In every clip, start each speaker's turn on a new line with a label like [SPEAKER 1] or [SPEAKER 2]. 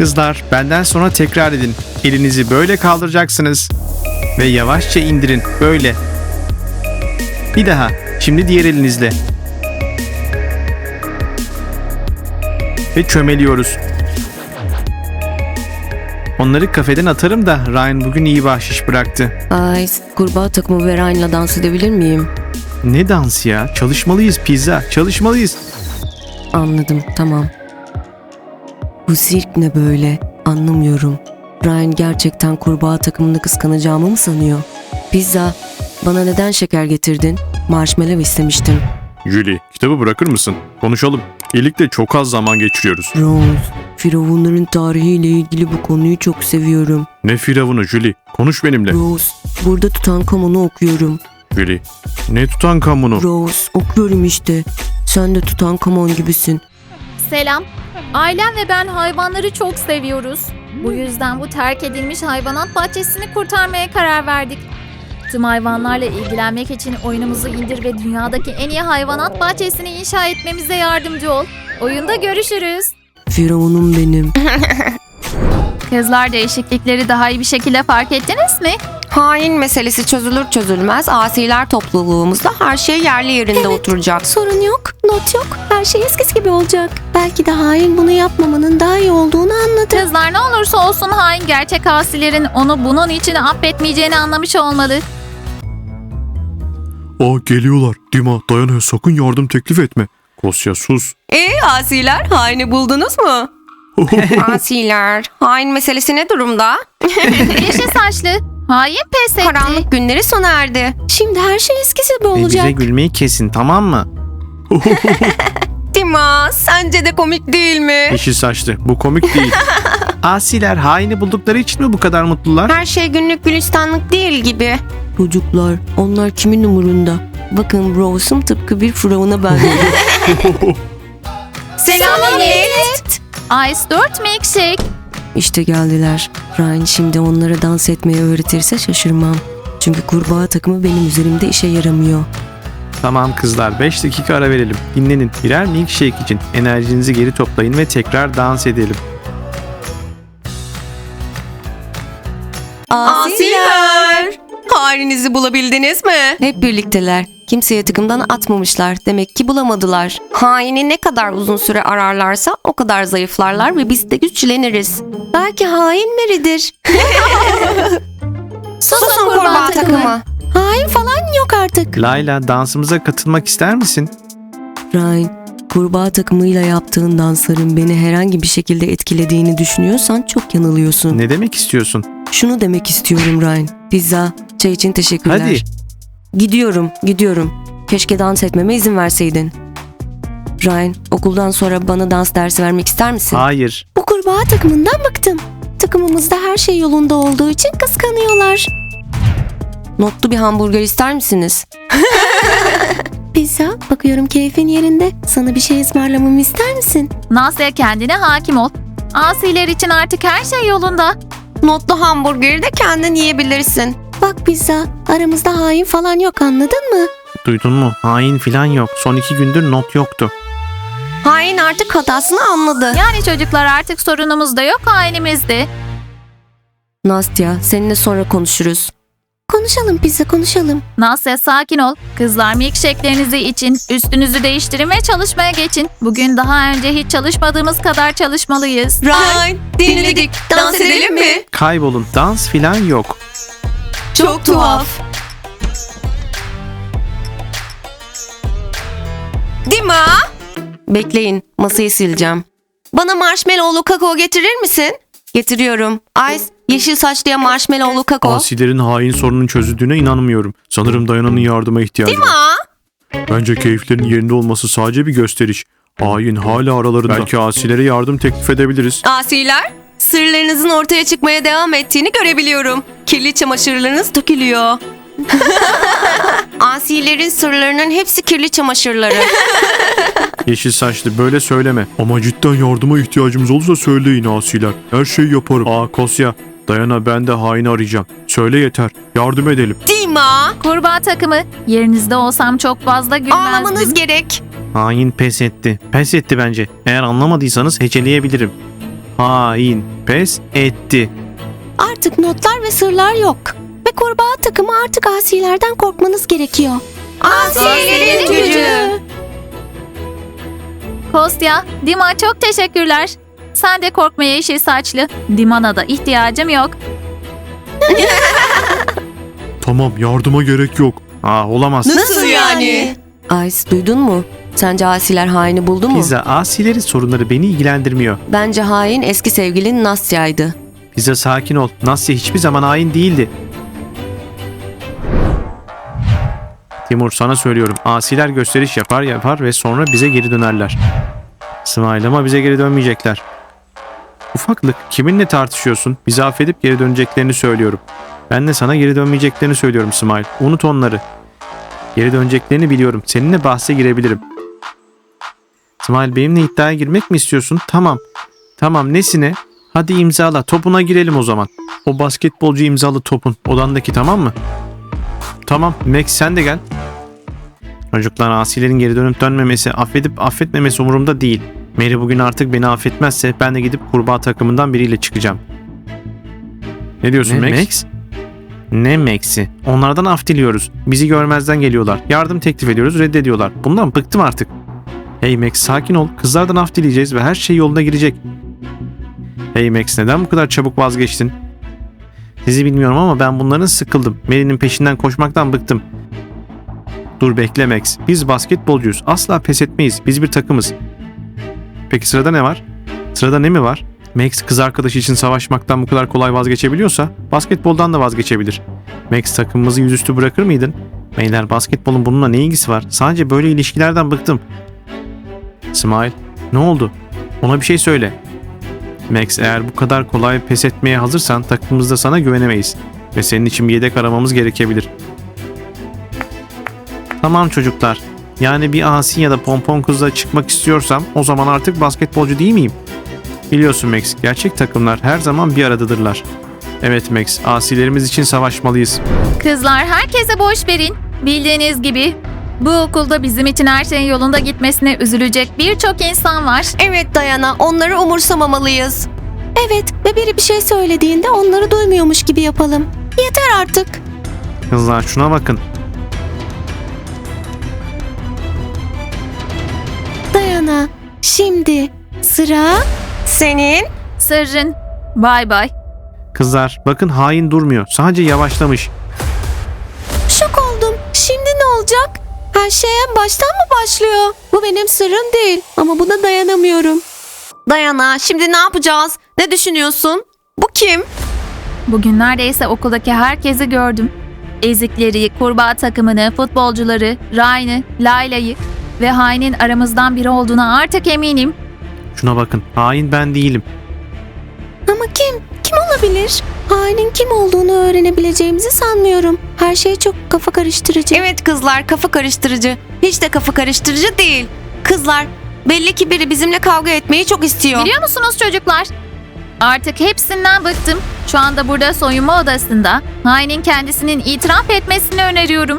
[SPEAKER 1] Kızlar benden sonra tekrar edin. Elinizi böyle kaldıracaksınız. Ve yavaşça indirin. Böyle. Bir daha. Şimdi diğer elinizle. Ve çömeliyoruz. Onları kafeden atarım da Ryan bugün iyi bahşiş bıraktı.
[SPEAKER 2] Ice, kurbağa takımı ve Ryan'la dans edebilir miyim?
[SPEAKER 1] Ne dans ya? Çalışmalıyız pizza. Çalışmalıyız.
[SPEAKER 2] Anladım, tamam. Bu sirk ne böyle? Anlamıyorum. Ryan gerçekten kurbağa takımını kıskanacağımı mı sanıyor? Pizza, bana neden şeker getirdin? Marshmallow istemiştim.
[SPEAKER 1] Julie, kitabı bırakır mısın? Konuşalım. Birlikte çok az zaman geçiriyoruz.
[SPEAKER 2] Rose, firavunların tarihiyle ilgili bu konuyu çok seviyorum.
[SPEAKER 1] Ne firavunu Julie? Konuş benimle.
[SPEAKER 2] Rose, burada Tutankamon'u okuyorum.
[SPEAKER 1] Julie, ne tutan kamunu?
[SPEAKER 2] Rose, okuyorum işte. Sen de Tutankamon gibisin.
[SPEAKER 3] Selam. Ailem ve ben hayvanları çok seviyoruz. Bu yüzden bu terk edilmiş hayvanat bahçesini kurtarmaya karar verdik. Tüm hayvanlarla ilgilenmek için oyunumuzu indir ve dünyadaki en iyi hayvanat bahçesini inşa etmemize yardımcı ol. Oyunda görüşürüz.
[SPEAKER 2] Firavunum benim.
[SPEAKER 3] Kızlar değişiklikleri daha iyi bir şekilde fark ettiniz mi?
[SPEAKER 4] Hain meselesi çözülür çözülmez asiler topluluğumuzda her şey yerli yerinde oturacak.
[SPEAKER 2] Sorun yok, not yok. Her şey eskisi gibi olacak. Belki de hain bunu yapmamanın daha iyi olduğunu anladı.
[SPEAKER 3] Kızlar ne olursa olsun hain gerçek asilerin onu bunun için affetmeyeceğini anlamış olmalı.
[SPEAKER 1] Aa geliyorlar. Dima dayan sakın yardım teklif etme. Kosya sus.
[SPEAKER 4] E asiler haini buldunuz mu? asiler hain meselesi ne durumda?
[SPEAKER 3] Yeşil saçlı. Hain pes etti.
[SPEAKER 4] Karanlık günleri sona erdi.
[SPEAKER 2] Şimdi her şey eskisi gibi olacak.
[SPEAKER 1] bize gülmeyi kesin tamam mı?
[SPEAKER 4] Dima sence de komik değil mi?
[SPEAKER 1] Yeşil saçlı. Bu komik değil. Asiler haini buldukları için mi bu kadar mutlular?
[SPEAKER 4] Her şey günlük gülistanlık değil gibi.
[SPEAKER 2] Çocuklar, onlar kimin umurunda? Bakın Rose'um tıpkı bir firavuna benziyor.
[SPEAKER 4] Selam millet.
[SPEAKER 3] Ice 4 milkshake.
[SPEAKER 2] İşte geldiler. Ryan şimdi onlara dans etmeyi öğretirse şaşırmam. Çünkü kurbağa takımı benim üzerimde işe yaramıyor.
[SPEAKER 1] Tamam kızlar 5 dakika ara verelim. Dinlenin. Birer milkshake için enerjinizi geri toplayın ve tekrar dans edelim.
[SPEAKER 4] Asiler. Haininizi bulabildiniz mi?
[SPEAKER 2] Hep birlikteler. Kimseye takımdan atmamışlar. Demek ki bulamadılar.
[SPEAKER 4] Haini ne kadar uzun süre ararlarsa o kadar zayıflarlar ve biz de güçleniriz.
[SPEAKER 2] Belki hain Mary'dir.
[SPEAKER 4] Susun kurbağa takımı.
[SPEAKER 2] Hain falan yok artık.
[SPEAKER 1] Layla dansımıza katılmak ister misin?
[SPEAKER 2] Ryan, kurbağa takımıyla yaptığın dansların beni herhangi bir şekilde etkilediğini düşünüyorsan çok yanılıyorsun.
[SPEAKER 1] Ne demek istiyorsun?
[SPEAKER 2] Şunu demek istiyorum Ryan. Pizza, çay için teşekkürler.
[SPEAKER 1] Hadi.
[SPEAKER 2] Gidiyorum, gidiyorum. Keşke dans etmeme izin verseydin. Ryan, okuldan sonra bana dans dersi vermek ister misin?
[SPEAKER 1] Hayır.
[SPEAKER 2] Bu kurbağa takımından bıktım. Takımımızda her şey yolunda olduğu için kıskanıyorlar. Notlu bir hamburger ister misiniz? Pizza, bakıyorum keyfin yerinde. Sana bir şey ısmarlamamı ister misin?
[SPEAKER 3] Nasya kendine hakim ol. Asiler için artık her şey yolunda.
[SPEAKER 4] Notlu hamburgeri de kendin yiyebilirsin.
[SPEAKER 2] Bak pizza, aramızda hain falan yok anladın mı?
[SPEAKER 1] Duydun mu? Hain filan yok. Son iki gündür not yoktu.
[SPEAKER 4] Hain artık hatasını anladı.
[SPEAKER 3] Yani çocuklar artık sorunumuz da yok hainimizdi.
[SPEAKER 2] Nastya, seninle sonra konuşuruz. Konuşalım pizza, konuşalım.
[SPEAKER 3] Nasya sakin ol. Kızlar milkshake'lerinizi için üstünüzü değiştirin ve çalışmaya geçin. Bugün daha önce hiç çalışmadığımız kadar çalışmalıyız.
[SPEAKER 4] Ryan dinledik. Dans edelim mi?
[SPEAKER 1] Kaybolun. Dans filan yok.
[SPEAKER 4] Çok tuhaf. Dima
[SPEAKER 2] Bekleyin, masayı sileceğim.
[SPEAKER 4] bana marshmallowlu kakao getirir misin?
[SPEAKER 2] Getiriyorum.
[SPEAKER 4] Ice yeşil saçlıya marshmallowlu kakao.
[SPEAKER 1] Asilerin hain sorunun çözüldüğüne inanmıyorum. Sanırım Dayana'nın yardıma ihtiyacı var.
[SPEAKER 4] Dima
[SPEAKER 1] Bence keyiflerinin yerinde olması sadece bir gösteriş. Hain hala aralarında. Belki asilere yardım teklif edebiliriz.
[SPEAKER 4] asiler sırlarınızın ortaya çıkmaya devam ettiğini görebiliyorum. Kirli çamaşırlarınız dökülüyor. Asilerin sırlarının hepsi kirli çamaşırları.
[SPEAKER 1] Yeşil saçlı böyle söyleme. Ama cidden yardıma ihtiyacımız olursa söyleyin asiler. Her şeyi yaparım. Aa Kosya. Dayana ben de haini arayacağım. Söyle yeter. Yardım edelim.
[SPEAKER 4] Dima
[SPEAKER 3] Kurbağa takımı. Yerinizde olsam çok fazla
[SPEAKER 4] ağlamanız
[SPEAKER 3] gülmezdim.
[SPEAKER 4] gerek.
[SPEAKER 1] Hain pes etti. Pes etti bence. Eğer anlamadıysanız heceleyebilirim. Hain pes etti.
[SPEAKER 2] Artık notlar ve sırlar yok. Ve kurbağa takımı artık asilerden korkmanız gerekiyor.
[SPEAKER 4] Asilerin gücü.
[SPEAKER 3] Kostya, Dima çok teşekkürler. Sen de korkma yeşil saçlı. Dimana da ihtiyacım yok.
[SPEAKER 1] Tamam yardıma gerek yok. Aa olamaz.
[SPEAKER 4] Nasıl yani?
[SPEAKER 2] Ice duydun mu? Sence asiler haini buldu mu?
[SPEAKER 1] Pizza asilerin sorunları beni ilgilendirmiyor.
[SPEAKER 2] Bence hain eski sevgilin Nasya'ydı.
[SPEAKER 1] Pizza sakin ol. Nasya hiçbir zaman hain değildi. Timur sana söylüyorum. Asiler gösteriş yapar yapar ve sonra bize geri dönerler. Smile ama bize geri dönmeyecekler. Ufaklık kiminle tartışıyorsun? Bizi affedip geri döneceklerini söylüyorum. Ben de sana geri dönmeyeceklerini söylüyorum Smile. Unut onları. Geri döneceklerini biliyorum. Seninle bahse girebilirim. Smile benimle iddiaya girmek mi istiyorsun? Tamam. Tamam nesine? Hadi imzala. Topuna girelim o zaman. O basketbolcu imzalı topun. Odandaki tamam mı? Tamam. Max sen de gel. Çocuklar asilerin geri dönüp dönmemesi, affedip affetmemesi umurumda değil. Mary bugün artık beni affetmezse ben de gidip kurbağa takımından biriyle çıkacağım. Ne diyorsun
[SPEAKER 5] Ne,
[SPEAKER 1] Max?
[SPEAKER 5] Max?
[SPEAKER 1] Ne Max'i? Onlardan af diliyoruz. Bizi görmezden geliyorlar. Yardım teklif ediyoruz reddediyorlar. Bundan bıktım artık. Hey Max sakin ol. Kızlardan af dileyeceğiz ve her şey yoluna girecek. Hey Max neden bu kadar çabuk vazgeçtin? Sizi bilmiyorum ama ben bunların sıkıldım. Mary'nin peşinden koşmaktan bıktım. Dur bekle Max. Biz basketbolcuyuz. Asla pes etmeyiz. Biz bir takımız. Peki sırada ne var? Sırada ne mi var? Max kız arkadaşı için savaşmaktan bu kadar kolay vazgeçebiliyorsa basketboldan da vazgeçebilir. Max takımımızı yüzüstü bırakır mıydın? Beyler basketbolun bununla ne ilgisi var? Sadece böyle ilişkilerden bıktım. Smile, ne oldu? Ona bir şey söyle. Max eğer bu kadar kolay pes etmeye hazırsan takımımızda sana güvenemeyiz. Ve senin için bir yedek aramamız gerekebilir. Tamam çocuklar. Yani bir asi ya da pompon kızla çıkmak istiyorsam o zaman artık basketbolcu değil miyim? Biliyorsun Max, gerçek takımlar her zaman bir aradadırlar. Evet Max, asilerimiz için savaşmalıyız.
[SPEAKER 3] Kızlar herkese boş verin. Bildiğiniz gibi bu okulda bizim için her şeyin yolunda gitmesine üzülecek birçok insan var.
[SPEAKER 4] Evet Dayana, onları umursamamalıyız.
[SPEAKER 2] Evet ve biri bir şey söylediğinde onları duymuyormuş gibi yapalım. Yeter artık.
[SPEAKER 1] Kızlar şuna bakın.
[SPEAKER 2] Dayana, şimdi sıra...
[SPEAKER 4] Senin?
[SPEAKER 3] Sırrın. Bay bay.
[SPEAKER 1] Kızlar bakın hain durmuyor. Sadece yavaşlamış.
[SPEAKER 2] Şok oldum. Şimdi ne olacak? Her şey en baştan mı başlıyor? Bu benim sırrım değil ama buna dayanamıyorum.
[SPEAKER 4] Dayana, şimdi ne yapacağız? Ne düşünüyorsun? Bu kim?
[SPEAKER 3] Bugün neredeyse okuldaki herkesi gördüm. Ezikleri, kurbağa takımını, futbolcuları, Ryan'ı, Layla'yı ve Hain'in aramızdan biri olduğuna artık eminim.
[SPEAKER 1] Şuna bakın. Hain ben değilim.
[SPEAKER 2] Ama kim? Kim olabilir? Hainin kim olduğunu öğrenebileceğimizi sanmıyorum. Her şey çok kafa karıştırıcı.
[SPEAKER 4] Evet kızlar, kafa karıştırıcı. Hiç de kafa karıştırıcı değil. Kızlar, belli ki biri bizimle kavga etmeyi çok istiyor.
[SPEAKER 3] Biliyor musunuz çocuklar? Artık hepsinden bıktım. Şu anda burada soyunma odasında Hain'in kendisinin itiraf etmesini öneriyorum.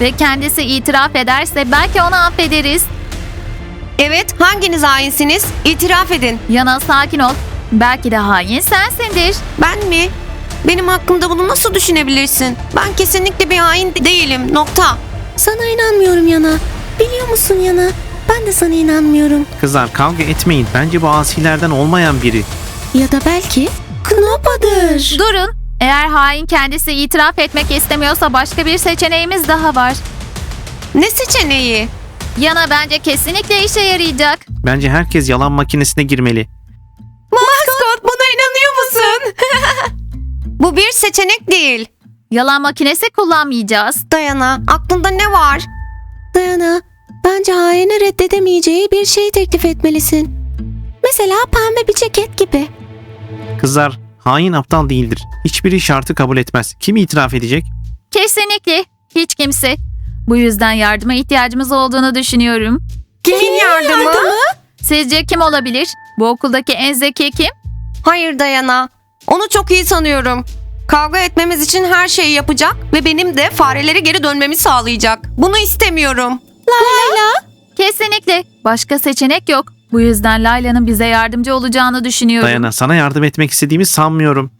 [SPEAKER 3] Ve kendisi itiraf ederse belki onu affederiz.
[SPEAKER 4] Evet, hanginiz hainsiniz? İtiraf edin.
[SPEAKER 3] Yana sakin ol. Belki de hain sensindir.
[SPEAKER 4] Ben mi? Benim hakkımda bunu nasıl düşünebilirsin? Ben kesinlikle bir hain değilim. Nokta.
[SPEAKER 2] Sana inanmıyorum Yana. Biliyor musun Yana? Ben de sana inanmıyorum.
[SPEAKER 1] Kızlar kavga etmeyin. Bence bu asilerden olmayan biri.
[SPEAKER 2] Ya da belki Knopa'dır.
[SPEAKER 3] Durun. Eğer hain kendisi itiraf etmek istemiyorsa başka bir seçeneğimiz daha var.
[SPEAKER 4] Ne seçeneği?
[SPEAKER 3] Yana bence kesinlikle işe yarayacak.
[SPEAKER 1] Bence herkes yalan makinesine girmeli.
[SPEAKER 4] Bu bir seçenek değil.
[SPEAKER 3] Yalan makinesi kullanmayacağız.
[SPEAKER 4] Dayana, aklında ne var?
[SPEAKER 2] Dayana, bence haini reddedemeyeceği bir şey teklif etmelisin. Mesela pembe bir ceket gibi.
[SPEAKER 1] Kızlar hain aptal değildir. Hiçbiri şartı kabul etmez. Kim itiraf edecek?
[SPEAKER 3] Kesinlikle. Hiç kimse. Bu yüzden yardıma ihtiyacımız olduğunu düşünüyorum.
[SPEAKER 4] Kimin yardımı?
[SPEAKER 3] Sizce kim olabilir? Bu okuldaki en zeki kim?
[SPEAKER 4] Hayır Dayana. Onu çok iyi tanıyorum. Kavga etmemiz için her şeyi yapacak ve benim de farelere geri dönmemi sağlayacak. Bunu istemiyorum.
[SPEAKER 3] Kesinlikle. Başka seçenek yok. Bu yüzden Layla'nın bize yardımcı olacağını düşünüyorum.
[SPEAKER 1] Dayana sana yardım etmek istediğimi sanmıyorum.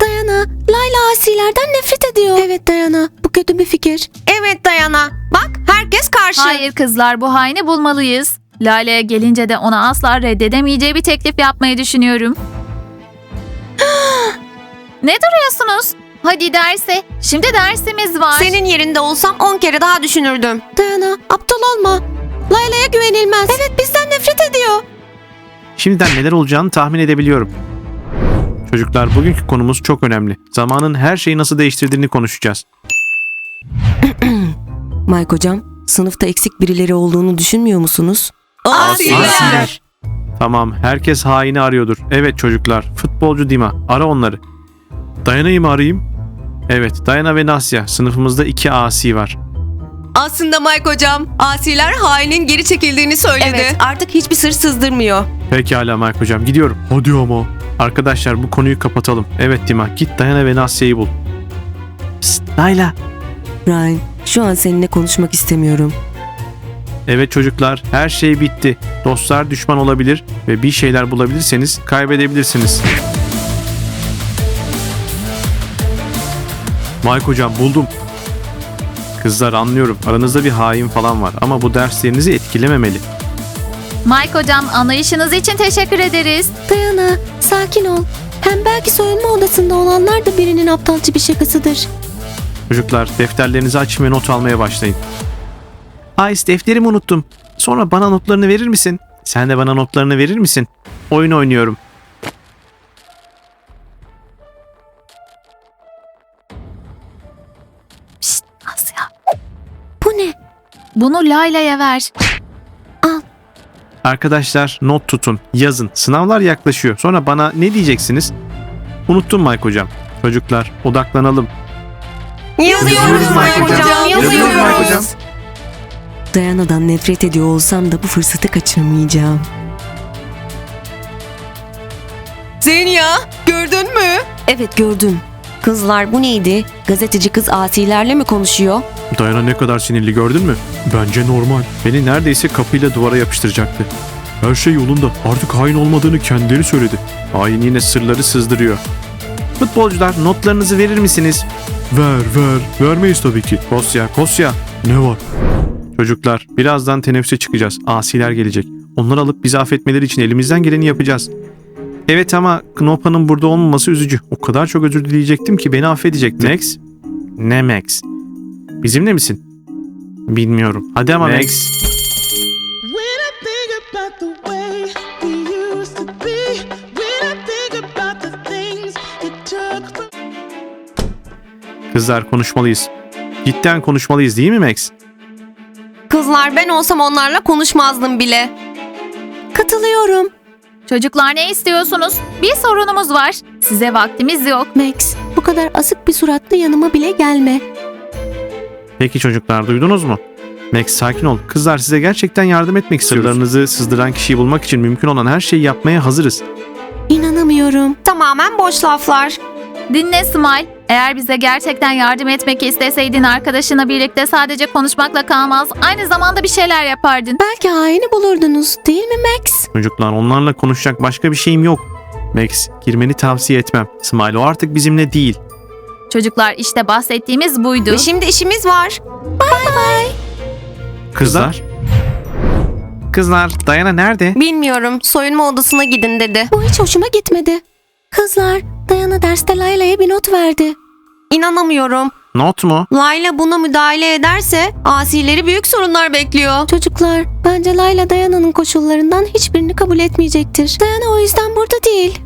[SPEAKER 2] Dayana, Layla asilerden nefret ediyor. Evet Dayana, bu kötü bir fikir.
[SPEAKER 4] Evet Dayana. Bak herkes karşı.
[SPEAKER 3] Hayır kızlar bu haini bulmalıyız. Lale'ye gelince de ona asla reddedemeyeceği bir teklif yapmayı düşünüyorum. ne duruyorsunuz? Hadi derse. Şimdi dersimiz var.
[SPEAKER 4] Senin yerinde olsam 10 kere daha düşünürdüm.
[SPEAKER 2] Dayana, aptal olma. Layla'ya güvenilmez. Evet, bizden nefret ediyor.
[SPEAKER 1] Şimdiden neler olacağını tahmin edebiliyorum. Çocuklar bugünkü konumuz çok önemli. Zamanın her şeyi nasıl değiştirdiğini konuşacağız.
[SPEAKER 2] Mike hocam, sınıfta eksik birileri olduğunu düşünmüyor musunuz?
[SPEAKER 1] Asiler. Tamam herkes haini arıyordur. Evet çocuklar futbolcu Dima ara onları. Dayana'yı mı arayayım? Evet Dayana ve Nasya sınıfımızda iki asi var.
[SPEAKER 4] Aslında Mike hocam asiler hainin geri çekildiğini söyledi.
[SPEAKER 2] Evet, artık hiçbir sır sızdırmıyor.
[SPEAKER 1] Pekala Mike hocam gidiyorum. Hadi ama. Arkadaşlar bu konuyu kapatalım. Evet Dima git Dayana ve Nasya'yı bul. Psst Layla.
[SPEAKER 2] Ryan, şu an seninle konuşmak istemiyorum.
[SPEAKER 1] Evet çocuklar her şey bitti. Dostlar düşman olabilir ve bir şeyler bulabilirseniz kaybedebilirsiniz. Mike hocam buldum. Kızlar anlıyorum aranızda bir hain falan var ama bu derslerinizi etkilememeli.
[SPEAKER 3] Mike hocam anlayışınız için teşekkür ederiz.
[SPEAKER 2] Dayana, sakin ol. Hem belki soyunma odasında olanlar da birinin aptalca bir şakasıdır.
[SPEAKER 1] Çocuklar defterlerinizi açın ve not almaya başlayın. Ice defterimi unuttum. Sonra bana notlarını verir misin? Sen de bana notlarını verir misin? Oyun oynuyorum.
[SPEAKER 3] Asya.
[SPEAKER 2] Bu ne?
[SPEAKER 3] Bunu Layla'ya ver.
[SPEAKER 1] Arkadaşlar not tutun, yazın. Sınavlar yaklaşıyor. Sonra bana ne diyeceksiniz? Unuttum Mike hocam. Çocuklar odaklanalım.
[SPEAKER 4] Yazıyoruz
[SPEAKER 1] Mike hocam. Yazıyoruz Mike hocam.
[SPEAKER 2] Dayana'dan nefret ediyor olsam da bu fırsatı kaçırmayacağım.
[SPEAKER 4] Zenya gördün mü?
[SPEAKER 2] Evet gördüm. Kızlar bu neydi? Gazeteci kız asilerle mi konuşuyor?
[SPEAKER 1] Dayana ne kadar sinirli gördün mü? Bence normal. Beni neredeyse kapıyla duvara yapıştıracaktı. Her şey yolunda. Artık hain olmadığını kendileri söyledi. Hain yine sırları sızdırıyor. Futbolcular notlarınızı verir misiniz? Ver ver. Vermeyiz tabii ki. Kosya Kosya. Ne var? Çocuklar birazdan teneffüse çıkacağız. Asiler gelecek. Onları alıp bizi affetmeleri için elimizden geleni yapacağız. Evet ama Knopa'nın burada olmaması üzücü. O kadar çok özür dileyecektim ki beni affedecekti. Max? Ne Max? Bizimle misin? Bilmiyorum. Hadi ama Max.
[SPEAKER 5] From
[SPEAKER 1] Kızlar konuşmalıyız. Cidden konuşmalıyız değil mi Max?
[SPEAKER 4] Kızlar ben olsam onlarla konuşmazdım bile.
[SPEAKER 2] Katılıyorum.
[SPEAKER 3] Çocuklar ne istiyorsunuz? Bir sorunumuz var. Size vaktimiz yok.
[SPEAKER 2] Max, bu kadar asık bir suratlı yanıma bile gelme.
[SPEAKER 1] Peki çocuklar duydunuz mu? Max sakin ol. Kızlar size gerçekten yardım etmek istiyoruz. Sırlarınızı sızdıran kişiyi bulmak için mümkün olan her şeyi yapmaya hazırız.
[SPEAKER 2] İnanamıyorum.
[SPEAKER 4] Tamamen boş laflar.
[SPEAKER 3] Dinle Smile. Eğer bize gerçekten yardım etmek isteseydin arkadaşına birlikte sadece konuşmakla kalmaz. Aynı zamanda bir şeyler yapardın.
[SPEAKER 2] Belki haini bulurdunuz değil mi Max?
[SPEAKER 1] Çocuklar onlarla konuşacak başka bir şeyim yok. Max girmeni tavsiye etmem. Smile o artık bizimle değil.
[SPEAKER 3] Çocuklar işte bahsettiğimiz buydu.
[SPEAKER 4] Ve şimdi işimiz var.
[SPEAKER 1] Kızlar? Kızlar Dayana nerede?
[SPEAKER 4] Bilmiyorum soyunma odasına gidin dedi.
[SPEAKER 2] Bu hiç hoşuma gitmedi. Kızlar, Dayana derste Layla'ya bir not verdi.
[SPEAKER 4] İnanamıyorum.
[SPEAKER 1] Not mu?
[SPEAKER 4] Layla buna müdahale ederse asileri büyük sorunlar bekliyor.
[SPEAKER 2] Çocuklar, bence Layla Dayana'nın koşullarından hiçbirini kabul etmeyecektir. Dayana o yüzden burada değil.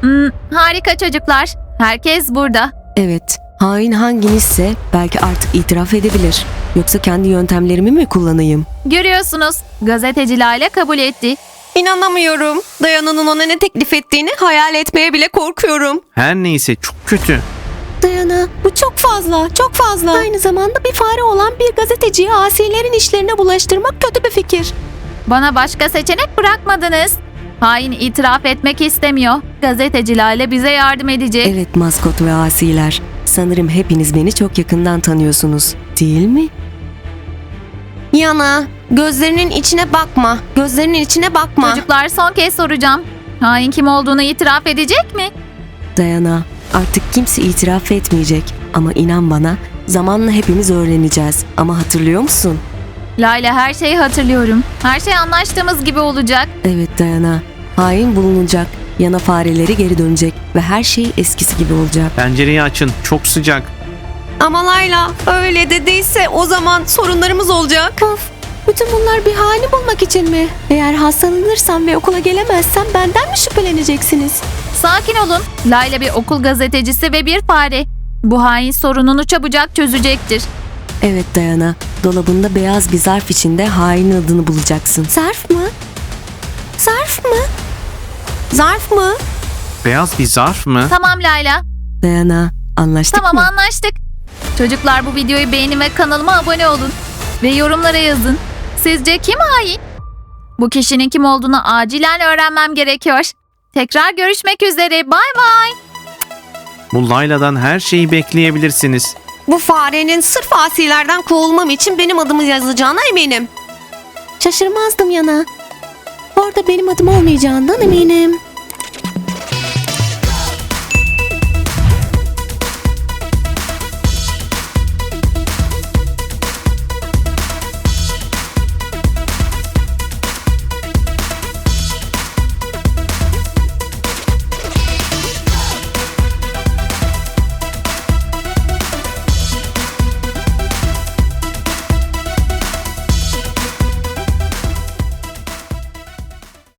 [SPEAKER 3] Hmm, harika çocuklar. Herkes burada.
[SPEAKER 2] Evet, hain hanginizse belki artık itiraf edebilir. Yoksa kendi yöntemlerimi mi kullanayım?
[SPEAKER 3] Görüyorsunuz. Gazeteci Lale kabul etti.
[SPEAKER 4] İnanamıyorum. Dayana'nın ona ne teklif ettiğini hayal etmeye bile korkuyorum.
[SPEAKER 1] Her neyse çok kötü.
[SPEAKER 2] Dayana, bu çok fazla, çok fazla. Aynı zamanda bir fare olan bir gazeteciyi asilerin işlerine bulaştırmak kötü bir fikir.
[SPEAKER 3] Bana başka seçenek bırakmadınız. Hain itiraf etmek istemiyor. Gazeteci Lale bize yardım edecek.
[SPEAKER 2] Evet maskot ve asiler. Sanırım hepiniz beni çok yakından tanıyorsunuz. Değil mi?
[SPEAKER 4] Yana, Gözlerinin içine bakma. Gözlerinin içine bakma.
[SPEAKER 3] Çocuklar son kez soracağım. Hain kim olduğunu itiraf edecek mi?
[SPEAKER 2] Dayana, artık kimse itiraf etmeyecek. Ama inan bana, zamanla hepimiz öğreneceğiz. Ama hatırlıyor musun?
[SPEAKER 3] Layla her şeyi hatırlıyorum. Her şey anlaştığımız gibi olacak.
[SPEAKER 2] Evet Dayana, hain bulunacak. Yana fareleri geri dönecek ve her şey eskisi gibi olacak.
[SPEAKER 1] Pencereyi açın. Çok sıcak.
[SPEAKER 4] Ama Layla öyle dediyse o zaman sorunlarımız olacak.
[SPEAKER 2] Of, bütün bunlar bir hali bulmak için mi? Eğer hastalanırsam ve okula gelemezsem benden mi şüpheleneceksiniz?
[SPEAKER 3] Sakin olun. Layla bir okul gazetecisi ve bir fare. Bu hain sorununu çabucak çözecektir.
[SPEAKER 2] Evet Dayana, dolabında beyaz bir zarf içinde hainin adını bulacaksın. Zarf mı? Zarf mı?
[SPEAKER 4] Zarf mı?
[SPEAKER 1] Beyaz bir zarf mı?
[SPEAKER 3] Tamam Layla.
[SPEAKER 2] Dayana, anlaştık
[SPEAKER 3] Tamam
[SPEAKER 2] mı?
[SPEAKER 3] anlaştık. Çocuklar bu videoyu beğenin ve kanalıma abone olun. Ve yorumlara yazın. Sizce kim hain? Bu kişinin kim olduğunu acilen öğrenmem gerekiyor. Tekrar görüşmek üzere. Bay bay.
[SPEAKER 1] Bu Layla'dan her şeyi bekleyebilirsiniz.
[SPEAKER 4] Bu farenin sırf asilerden kovulmam için benim adımı yazacağına eminim.
[SPEAKER 2] Şaşırmazdım Yana. Orada benim adım olmayacağından eminim.